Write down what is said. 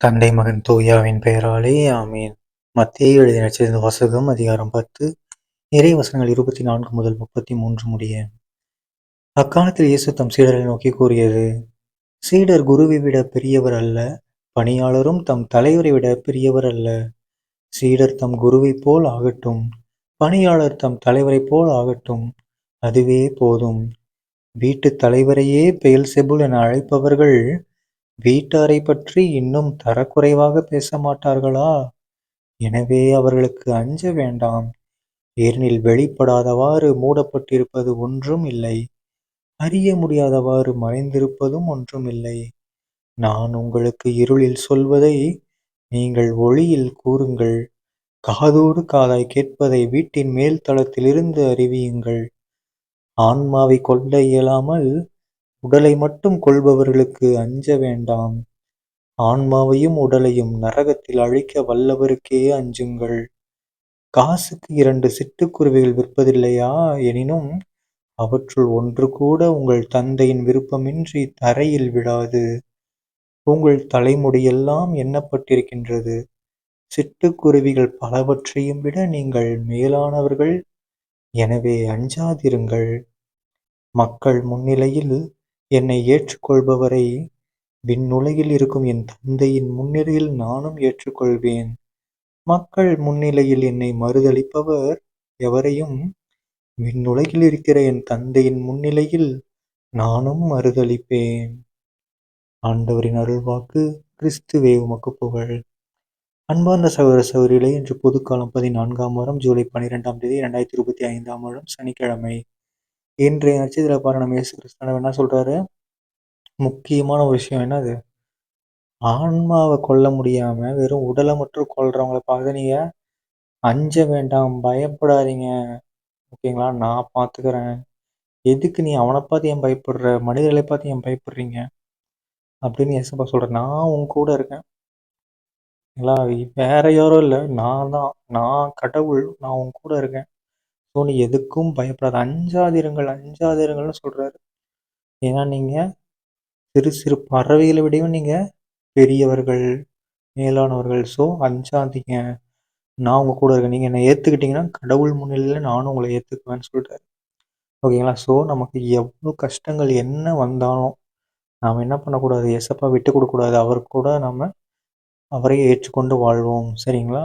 தந்தை மகன் தூயாவின் பெயராலே ஆமீன். மத்திய எழுதி நடிச்சிருந்த வசகம் அதிகாரம் பத்து. நிறைய வசனங்கள் இருபத்தி நான்கு முதல் முப்பத்தி மூன்று முடிய. அக்காலத்தில் இயேசு தம் சீடரை நோக்கி கூறியது சீடர் குருவை விட பெரியவர் அல்ல பணியாளரும் தம் தலைவரை விட பெரியவர் அல்ல. சீடர் தம் குருவை போல் ஆகட்டும் பணியாளர் தம் தலைவரை போல் ஆகட்டும் அதுவே போதும். வீட்டு தலைவரையே பெயல் செபுல் என அழைப்பவர்கள் வீட்டாரை பற்றி இன்னும் தரக்குறைவாக பேச மாட்டார்களா? எனவே அவர்களுக்கு அஞ்ச வேண்டாம். ஏனெனில் வெளிப்படாதவாறு மூடப்பட்டிருப்பது ஒன்றும் இல்லை. அறிய முடியாதவாறு மறைந்திருப்பதும் ஒன்றும் இல்லை. நான் உங்களுக்கு இருளில் சொல்வதை நீங்கள் ஒளியில் கூறுங்கள். காதோடு காதாய் கேட்பதை வீட்டின் மேல் தளத்திலிருந்து அறிவியுங்கள். ஆன்மாவை கொள்ள இயலாமல் உடலை மட்டும் கொள்பவர்களுக்கு அஞ்ச வேண்டாம். ஆன்மாவையும் உடலையும் நரகத்தில் அழிக்க வல்லவருக்கே அஞ்சுங்கள். காசுக்கு இரண்டு சிட்டுக்குருவிகள் விற்பதில்லையா? எனினும் அவற்றுள் ஒன்று கூட உங்கள் தந்தையின் விருப்பமின்றி தரையில் விடாது உங்கள் தலைமுடியெல்லாம் எண்ணப்பட்டிருக்கின்றது. சிட்டுக்குருவிகள் பலவற்றையும் விட நீங்கள் மேலானவர்கள். எனவே அஞ்சாதிருங்கள். மக்கள் முன்னிலையில் என்னை ஏற்றுக்கொள்பவரை விண்ணுலகில் இருக்கும் என் தந்தையின் முன்னிலையில் நானும் ஏற்றுக்கொள்வேன். மக்கள் முன்னிலையில் என்னை மறுதளிப்பவர் எவரையும்? விண்ணுலகில் இருக்கிற என் தந்தையின் முன்னிலையில் நானும் மறுதளிப்பேன். ஆண்டவரின் அருள்வாக்கு கிறிஸ்துவே உமக்கு புகழ். அன்பார்ந்த சகோதர சகோதரிகளே இன்று பொதுக்காலம் பதினான்காம் வாரம் ஜூலை பன்னிரெண்டாம் தேதி இரண்டாயிரத்தி இருபத்தி ஐந்தாம் வருடம் சனிக்கிழமை. இன்றைய நட்சத்திர பாரணம் இயேசு கிறிஸ்தவ என்ன சொல்றாரு? முக்கியமான ஒரு விஷயம் என்னது? ஆன்மாவை கொல்ல முடியாம வெறும் உடலை மட்டும் கொல்றவங்கள பார்த்து நீங்க அஞ்ச வேண்டாம் பயப்படாதீங்க. ஓகேங்களா? நான் பார்த்துக்கிறேன். எதுக்கு நீ அவனை பார்த்து ஏன் பயப்படுற? மனிதர்களை பார்த்து ஏன் பயப்படுறீங்க? அப்படின்னு எசப்பா சொல்கிறேன் நான் உன் கூட இருக்கேன். வேற யாரும் இல்லை. நான் தான். நான் கடவுள். நான் உன் கூட இருக்கேன். ஸோ நீ எதுக்கும் பயப்படாத. அஞ்சாதிருங்கள் அஞ்சாதிருங்கள்னு சொல்கிறாரு ஏன்னா நீங்கள் சிறு சிறு பறவைகளை விடையும் நீங்கள் பெரியவர்கள் மேலானவர்கள். ஸோ அஞ்சாதீங்க நான் உங்கள் கூட இருக்கேன். நீங்கள் என்னை ஏற்றுக்கிட்டிங்கன்னா கடவுள் முன்னிலையில் நானும் உங்களை ஏற்றுக்குவேன்னு சொல்லிட்டாரு ஓகேங்களா? ஸோ நமக்கு எவ்வளோ கஷ்டங்கள் என்ன வந்தாலும் நாம் என்ன பண்ணக்கூடாது? எசப்பா விட்டு கொடுக்கக்கூடாது. அவர் கூட நம்ம அவரையே ஏற்றுக்கொண்டு வாழ்வோம். சரிங்களா?